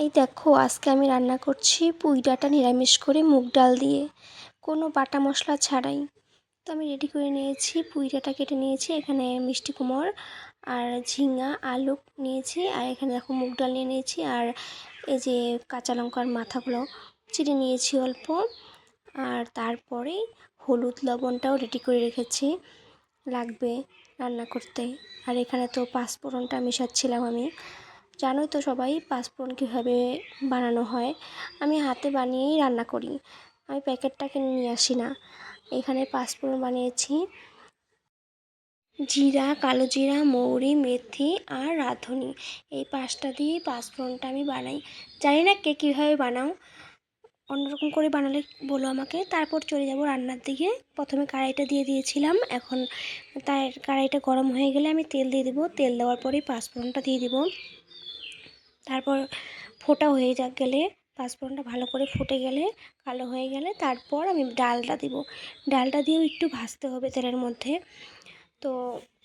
এই দেখো, আজকে আমি রান্না করছি পুঁই নিরামিষ করে মুগ ডাল দিয়ে। কোনো বাটা মশলা ছাড়াই। তো আমি রেডি করে নিয়েছি পুঁই কেটে নিয়েছি, এখানে মিষ্টি কুমড় আর ঝিঙা, আলু নিয়েছি আর এখানে দেখো মুগ ডাল নিয়ে নিয়েছি আর এই যে কাঁচা লঙ্কার মাথাগুলো চিড়ে নিয়েছি অল্প। আর তারপরে হলুদ লবণটাও রেডি করে রেখেছি, লাগবে রান্না করতে। আর এখানে তো পাঁচফোড়নটা মেশাচ্ছিলাম আমি। জানোই তো সবাই, পাঁচফোড়ন কীভাবে বানানো হয়। আমি হাতে বানিয়েই রান্না করি। আমি প্যাকেটটা কিনে নিয়ে আসি না। এখানে পাঁচফোড়ন বানিয়েছি। জিরা, কালো জিরা, মৌরি, মেথি আর রাঁধুনি। এই পাঁচটা দিয়ে পাঁচফোড়নটা আমি বানাই। জানি না কে কীভাবে বানাও। অন্যরকম করে বানালে বলো আমাকে। তারপর চলে যাব রান্নার দিকে। প্রথমে কড়াইটা দিয়ে দিয়েছিলাম। এখন তার, কড়াইটা গরম হয়ে গেলে আমি তেল দিয়ে দেবো। তেল দেওয়ার পরেই পাঁচফোড়নটা দিয়ে দিব। তারপর ফোটা হয়ে যা গেলে, পাঁচফোড়নটা ভালো করে ফুটে গেলে, কালো হয়ে গেলে তারপর আমি ডালটা দিব। ডালটা দিয়েও একটু ভাজতে হবে তেলের মধ্যে। তো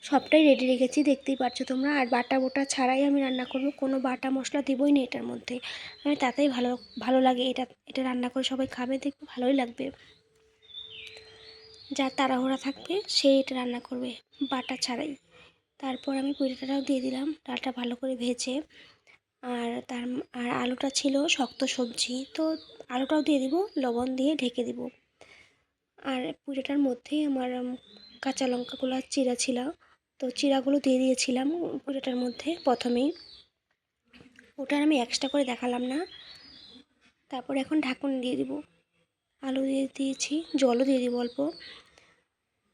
সবটাই রেডি রেখেছি, দেখতেই পাচ্ছ তোমরা। আর বাটা বোটা ছাড়াই আমি রান্না করব, কোনো বাটা মশলা দিবই না এটার মধ্যে। আমি তাতেই ভালো ভালো লাগে এটা এটা রান্না করে সবাই খাবে, দেখবে ভালোই লাগবে। যা তাড়াহুড়া থাকবে সেই এটা রান্না করবে, বাটা ছাড়াই। তারপর আমি পুরিটাটাও দিয়ে দিলাম, ডালটা ভালো করে ভেজে। আর তার আর আলুটা ছিল শক্ত সবজি। তো আলুটাও দিয়ে দিব, লবণ দিয়ে ঢেকে দিব। আর পুজোটার মধ্যেই আমার কাঁচা লঙ্কাগুলো আর চিরা ছিল। তো চিরাগুলো দিয়ে দিয়েছিলাম পুজোটার মধ্যে প্রথমেই। ওটার আমি এক্সট্রা করে দেখালাম না। তারপর এখন ঢাকুন দিয়ে দিব। আলু দিয়ে দিয়েছি, জলও দিয়ে দিব অল্প।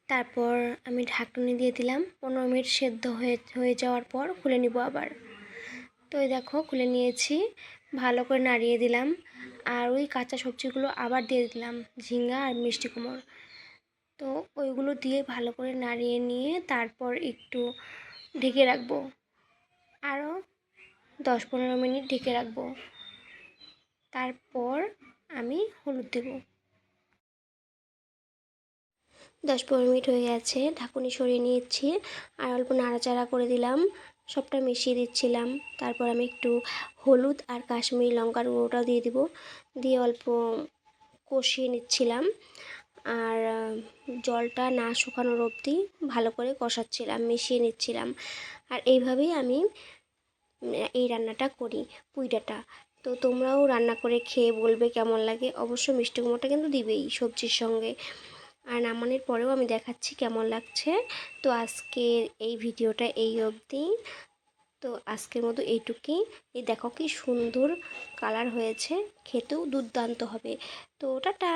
তারপর আমি ঢাকনি দিয়ে দিলাম। পনেরো মিনিট সেদ্ধ হয়ে হয়ে যাওয়ার পর খুলে নিব আবার। তো এই দেখো খুলে নিয়েছি, ভালো করে নাড়িয়ে দিলাম। আর ওই কাঁচা সবজিগুলো আবার দিয়ে দিলাম ঝিঙ্গা আর মিষ্টি কুমড়। তো ওইগুলো দিয়ে ভালো করে নাড়িয়ে নিয়ে তারপর একটু ঢেকে রাখব। আরও দশ পনেরো মিনিট ঢেকে রাখব। তারপর আমি হলুদ দেব। দশ পনেরো মিনিট হয়ে গেছে, ঢাকুনি সরিয়ে নিয়েছি। আর অল্প নাড়াচাড়া করে দিলাম। সবটা মিশিয়ে দিচ্ছিলাম। তারপর আমি একটু হলুদ আর কাশ্মীরি লঙ্কার গুঁড়োটাও দিয়ে দিব। দিয়ে অল্প কষিয়ে নিচ্ছিলাম। আর জলটা না শুকানোর অবধি ভালো করে কষাচ্ছিলাম, মিশিয়ে নিচ্ছিলাম। আর এইভাবেই আমি এই রান্নাটা করি, পুইডাটা। তো তোমরাও রান্না করে খেয়ে বলবে কেমন লাগে। অবশ্য মিষ্টি কুমড়োটা কিন্তু দিবেই সবজির সঙ্গে। আর নামানোর পরেও আমি দেখাচ্ছি কেমন লাগছে। তো আজকের এই ভিডিওটা এই অবধি। তো আজকের মতো এইটুকুই। এই দেখো কি সুন্দর কালার হয়েছে। খেতেও দুর্দান্ত হবে। তো টাটা!